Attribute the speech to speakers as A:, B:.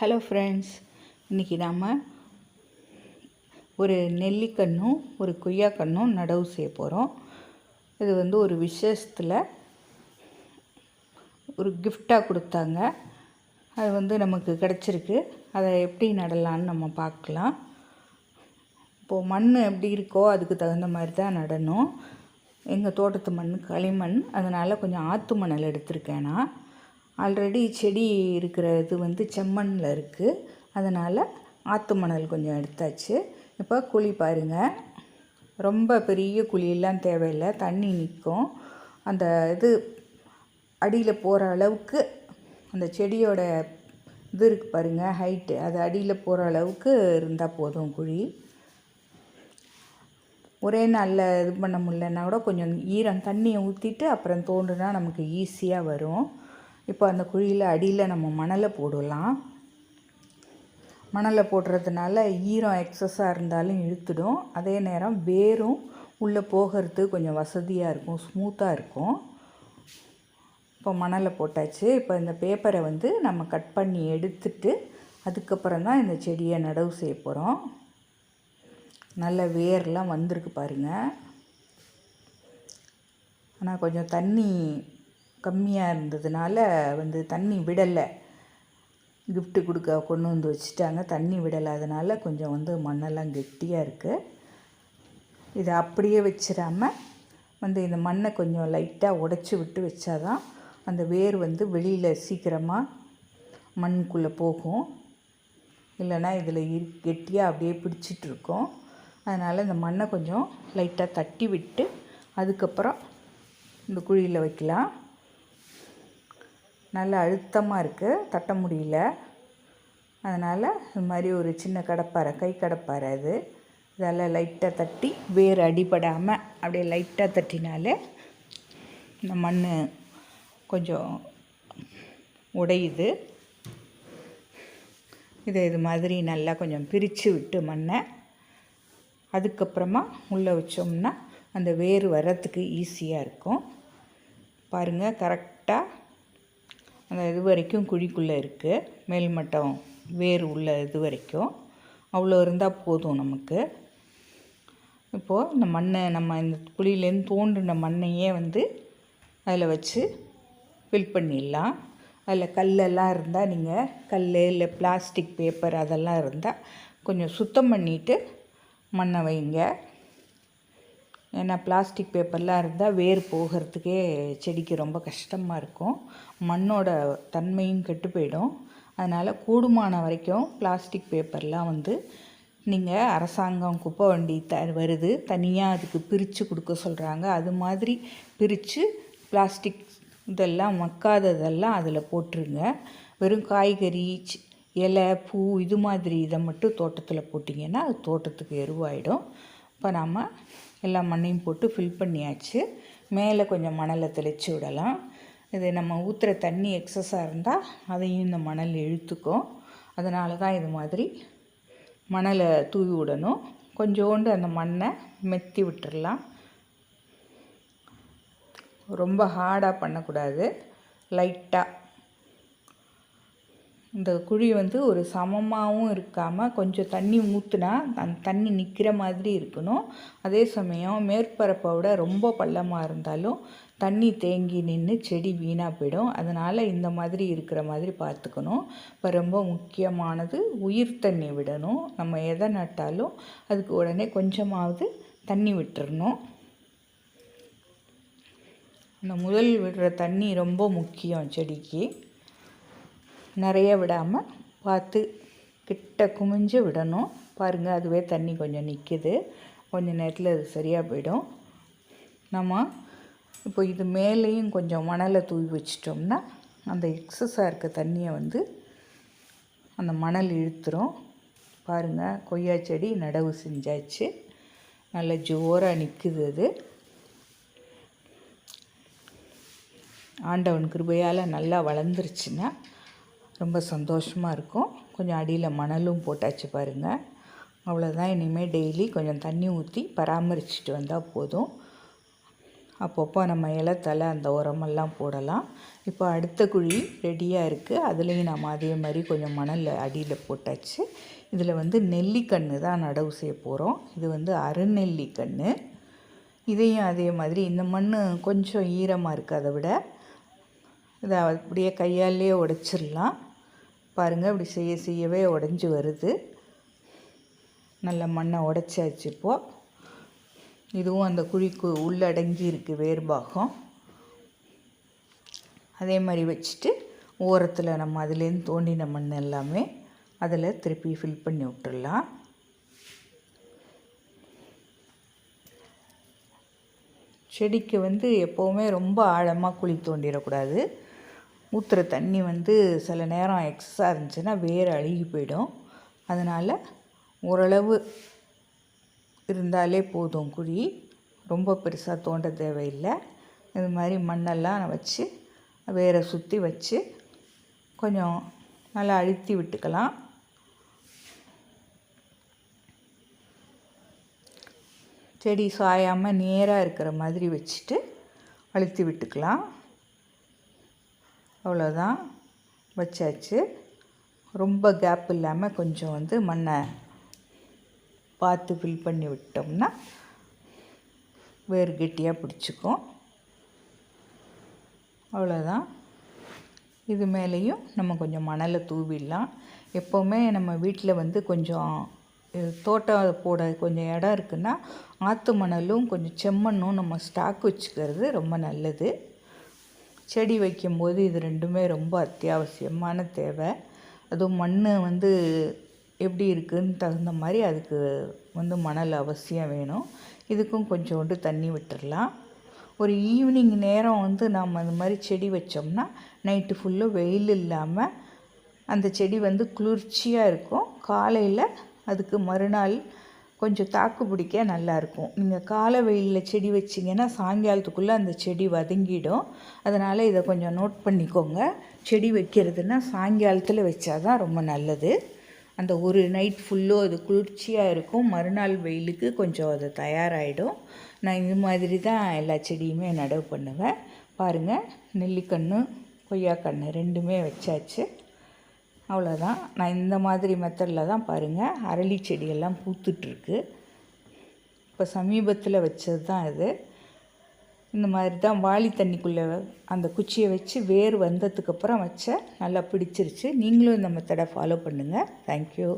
A: Hello friends இன்றைக்கி நாம் ஒரு நெல்லிக்கண்ணும் ஒரு கொய்யாக்கன்னும் நடவு செய்ய போகிறோம் இது வந்து ஒரு விசேஷத்தில் ஒரு கிஃப்டாக கொடுத்தாங்க. அது வந்து நமக்கு கிடச்சிருக்கு. அதை எப்படி நடலான்னு நம்ம பார்க்கலாம். இப்போது மண் எப்படி இருக்கோ அதுக்கு தகுந்த மாதிரி தான் நடணும். எங்கள் தோட்டத்து மண் களிமண் அதனால் கொஞ்சம் ஆற்று மணல் எடுத்திருக்கேன் நான். ஆல்ரெடி செடி இருக்கிற இது வந்து செம்மண்ணில் இருக்குது அதனால் ஆற்று மணல் கொஞ்சம் எடுத்தாச்சு. இப்போ குழி பாருங்கள் ரொம்ப பெரிய குழியெல்லாம் தேவையில்லை. தண்ணி நிற்கும் அந்த இது அடியில் போகிற அளவுக்கு அந்த செடியோட இது இருக்குது பாருங்கள் ஹைட்டு அது அடியில் போகிற அளவுக்கு இருந்தால் போதும் குழி. ஒரே நாளில் இது பண்ண முடியலன்னா கூட கொஞ்சம் ஈரம் தண்ணியை ஊற்றிட்டு அப்புறம் தோண்டுனா நமக்கு ஈஸியாக வரும். இப்போ அந்த குழியில் அடியில் நம்ம மணலை போடலாம். மணலை போடுறதுனால ஈரம் எக்ஸஸாக இருந்தாலும் இழுத்துடும். அதே நேரம் வேரும் உள்ளே போகிறது கொஞ்சம் வசதியாக இருக்கும் ஸ்மூத்தாக இருக்கும். இப்போ மணலை போட்டாச்சு. இப்போ இந்த பேப்பரை வந்து நம்ம கட் பண்ணி எடுத்துட்டு அதுக்கப்புறம் தான் இந்த செடியை நடவு செய்ய போகிறோம் நல்ல வேர்லாம் வந்திருக்கு பாருங்கள் ஆனால் கொஞ்சம் தண்ணி கம்மியாக இருந்ததுனால வந்து தண்ணி விடலை. கிஃப்ட்டு கொடுக்க கொண்டு வந்து வச்சுட்டாங்க. தண்ணி விடலை அதனால் கொஞ்சம் வந்து மண்ணெல்லாம் கெட்டியாக இருக்குது இதை அப்படியே வச்சிடாமல் வந்து இந்த மண்ணை கொஞ்சம் லைட்டாக உடச்சி விட்டு வச்சாதான் அந்த வேர் வந்து வெளியில் சீக்கிரமாக மண்ணுக்குள்ளே போகும். இல்லைன்னா இதில் இரு கெட்டியாக அப்படியே பிடிச்சிட்ருக்கோம் அதனால் இந்த மண்ணை கொஞ்சம் லைட்டாக தட்டி விட்டு அதுக்கப்புறம் இந்த குழியில் வைக்கலாம். நல்ல அழுத்தமாக இருக்குது தட்ட முடியல. அதனால் இது மாதிரி ஒரு சின்ன கடப்பாரை கை கடப்பாரை அது. இதால் லைட்டாக தட்டி வேர் அடிபடாமல் அப்படியே லைட்டாக தட்டினாலே இந்த மண் கொஞ்சம் உடையுது. இதை இது மாதிரி நல்லா கொஞ்சம் பிரித்து விட்டு மண்ணை அதுக்கப்புறமா உள்ளே வச்சோம்னா அந்த வேர் வர்றதுக்கு ஈஸியாக இருக்கும். பாருங்கள் கரெக்டாக அந்த இது வரைக்கும் குழிக்குள்ளே இருக்குது மேல்மட்டம் வேர் உள்ள இது வரைக்கும். அவ்வளோ இருந்தால் போதும் நமக்கு. இப்போது இந்த மண்ணை நம்ம இந்த குழியிலேருந்து தோன்றின மண்ணையே வந்து அதில் வச்சு ஃபில் பண்ணிடலாம். அதில் கல்லெல்லாம் இருந்தால் நீங்கள் கல் இல்லை பிளாஸ்டிக் பேப்பர் அதெல்லாம் இருந்தால் கொஞ்சம் சுத்தம் பண்ணிவிட்டு மண்ணை வைங்க. ஏன்னா பிளாஸ்டிக் பேப்பர்லாம் இருந்தால் வேர் போகிறதுக்கே செடிக்கு ரொம்ப கஷ்டமாக இருக்கும். மண்ணோட தன்மையும் கெட்டு போயிடும். அதனால் கூடுமான வரைக்கும் பிளாஸ்டிக் பேப்பர்லாம் வந்து நீங்கள் அரசாங்கம் குப்பை வண்டி த வருது தனியாக அதுக்கு பிரித்து கொடுக்க சொல்கிறாங்க அது மாதிரி பிரித்து பிளாஸ்டிக் இதெல்லாம் மக்காததெல்லாம் அதில் போட்டுருங்க. வெறும் காய்கறி இலை பூ இது மாதிரி இதை மட்டும் தோட்டத்தில் போட்டிங்கன்னா அது தோட்டத்துக்கு எருவாயிடும். இப்போ நாம் எல்லா மண்ணையும் போட்டு ஃபில் பண்ணியாச்சு. மேலே கொஞ்சம் மணலை தெளித்து விடலாம். இது நம்ம ஊற்றுற தண்ணி எக்ஸஸாக இருந்தால் அதையும் இந்த மணல் இழுத்துக்கும். அதனால தான் இது மாதிரி மணலை தூவி விடணும். கொஞ்சோண்டு அந்த மண்ணை மெத்தி விட்டுறலாம். ரொம்ப ஹார்டாக பண்ணக்கூடாது. லைட்டாக இந்த குழி வந்து ஒரு சமமாகவும் இருக்காமல் கொஞ்சம் தண்ணி ஊற்றுனா அந்த தண்ணி நிற்கிற மாதிரி இருக்கணும். அதே சமயம் மேற்பரப்பை விட ரொம்ப பள்ளமாக இருந்தாலும் தண்ணி தேங்கி நின்று செடி வீணாக போயிடும். அதனால் இந்த மாதிரி இருக்கிற மாதிரி பார்த்துக்கணும். இப்போ ரொம்ப முக்கியமானது உயிர் தண்ணி விடணும். நம்ம எதை நட்டாலும் அதுக்கு உடனே கொஞ்சமாவது தண்ணி விட்டுறணும். இந்த முதல் விடுற தண்ணி ரொம்ப முக்கியம் செடிக்கு. நிறைய விடாமல் பார்த்து கிட்ட குமிஞ்சு விடணும். பாருங்கள் அதுவே தண்ணி கொஞ்சம் நிற்கிது கொஞ்சம் நேரத்தில் அது சரியாக போயிடும். நம்ம இப்போ இது மேலேயும் கொஞ்சம் மணலை தூவி வச்சிட்டோம்னா அந்த எக்ஸஸாக இருக்க தண்ணியை வந்து அந்த மணல் இழுத்துரும். பாருங்கள் கொய்யா செடி நடவு செஞ்சாச்சு. நல்ல ஜோராக நிற்குது அது. ஆண்டவன் கிருபையால் நல்லா வளர்ந்துருச்சுன்னா ரொம்ப சந்தோஷமாக இருக்கும். கொஞ்சம் அடியில் மணலும் போட்டாச்சு பாருங்கள் அவ்வளோதான் இனிமேல் டெய்லி கொஞ்சம் தண்ணி ஊற்றி பராமரிச்சுட்டு வந்தால் போதும். அப்பப்போ நம்ம இலத்தலை அந்த உரமெல்லாம் போடலாம். இப்போ அடுத்த குழி ரெடியாக இருக்குது அதுலேயும் நம்ம அதே மாதிரி கொஞ்சம் மணல் அடியில் போட்டாச்சு. இதில் வந்து நெல்லிக்கன்று தான் நடவு செய்ய போகிறோம் இது வந்து அருநெல்லிக்கன்று இதையும் அதே மாதிரி இந்த மண் கொஞ்சம் ஈரமாக இருக்குது அதை விட. இதை அப்படியே கையாலே உடைச்சிடலாம். பாருங்கள் இப்படி செய்ய செய்யவே உடஞ்சி வருது. நல்ல மண்ணை உடச்சாச்சு இப்போது இதுவும் அந்த குழிக்கு உள்ளடங்கி இருக்குது வேர்பாகம் அதே மாதிரி வச்சுட்டு ஓரத்தில் நம்ம அதுலேருந்து தோண்டின மண் எல்லாமே அதில் திருப்பி ஃபில் பண்ணி விட்டுடலாம் செடிக்கு வந்து எப்போவுமே ரொம்ப ஆழமாக குழி தோண்டிடக்கூடாது. ஊற்றுற தண்ணி வந்து சில நேரம் எக்ஸஸாக இருந்துச்சுன்னா வேர் அழுகி போயிடும். அதனால் ஓரளவு இருந்தாலே போதும் குழி. ரொம்ப பெருசாக தோண்ட தேவையில்லை. இது மாதிரி மண்ணெல்லாம் வச்சு வேரை சுற்றி வச்சு கொஞ்சம் நல்லா அழுத்தி விட்டுக்கலாம். செடி சாயாமல் நேராக இருக்கிற மாதிரி வச்சுட்டு அழுத்தி விட்டுக்கலாம். அவ்வளோதான் வச்சாச்சு. ரொம்ப கேப் இல்லாமல் கொஞ்சம் வந்து மண்ணை பார்த்து ஃபில் பண்ணி விட்டோம்னா வேறு கெட்டியாக பிடிச்சிக்கும். அவ்வளோதான். இது மேலேயும் நம்ம கொஞ்சம் மணலை தூவிடலாம். எப்போவுமே நம்ம வீட்டில் வந்து கொஞ்சம் தோட்டம் போட கொஞ்சம் இடம் இருக்குன்னா ஆற்று மணலும் கொஞ்சம் செம்மண்ணும் நம்ம ஸ்டாக் வச்சுக்கிறது ரொம்ப நல்லது. செடி வைக்கும்போது இது ரெண்டுமே ரொம்ப அத்தியாவசியமான தேவை. அதுவும் மண் வந்து எப்படி இருக்குதுன்னு தகுந்த மாதிரி அதுக்கு வந்து மணல் அவசியம் வேணும். இதுக்கும் கொஞ்சோண்டு தண்ணி விட்டுடலாம் ஒரு ஈவினிங் நேரம் வந்து நாம் அந்த மாதிரி செடி வச்சோம்னா நைட்டு ஃபுல்லும் வெயில் இல்லாமல் அந்த செடி வந்து குளிர்ச்சியாக இருக்கும். காலையில் அதுக்கு மறுநாள் கொஞ்சம் தாக்கு பிடிக்க நல்லாயிருக்கும். நீங்கள் காலை வெயிலில் செடி வச்சிங்கன்னா சாயங்காலத்துக்குள்ளே அந்த செடி வதங்கிடும். அதனால் இதை கொஞ்சம் நோட் பண்ணிக்கோங்க. செடி வைக்கிறதுனா சாயங்காலத்தில் வச்சா தான் ரொம்ப நல்லது. அந்த ஒரு நைட் ஃபுல்லும் அது குளிர்ச்சியாக இருக்கும். மறுநாள் வெயிலுக்கு கொஞ்சம் அது தயாராகிடும் நான் இது மாதிரி தான் எல்லா செடியுமே நடவு பண்ணுவேன். பாருங்கள் நெல்லிக்கன்று கொய்யாக்கன்று ரெண்டுமே வச்சாச்சு. அவ்வளோதான் நான் இந்த மாதிரி மெத்தடில் தான் பாருங்கள் அரளி செடியெல்லாம் பூத்துட்ருக்கு இப்போ சமீபத்தில் வச்சது தான் இது. இந்த மாதிரி தான் வாளி தண்ணிக்குள்ளே அந்த குச்சியை வச்சு வேர் வந்ததுக்கப்புறம் வச்ச நல்லா பிடிச்சிருச்சு. நீங்களும் இந்த மெத்தடை ஃபாலோ பண்ணுங்கள் தேங்க்யூ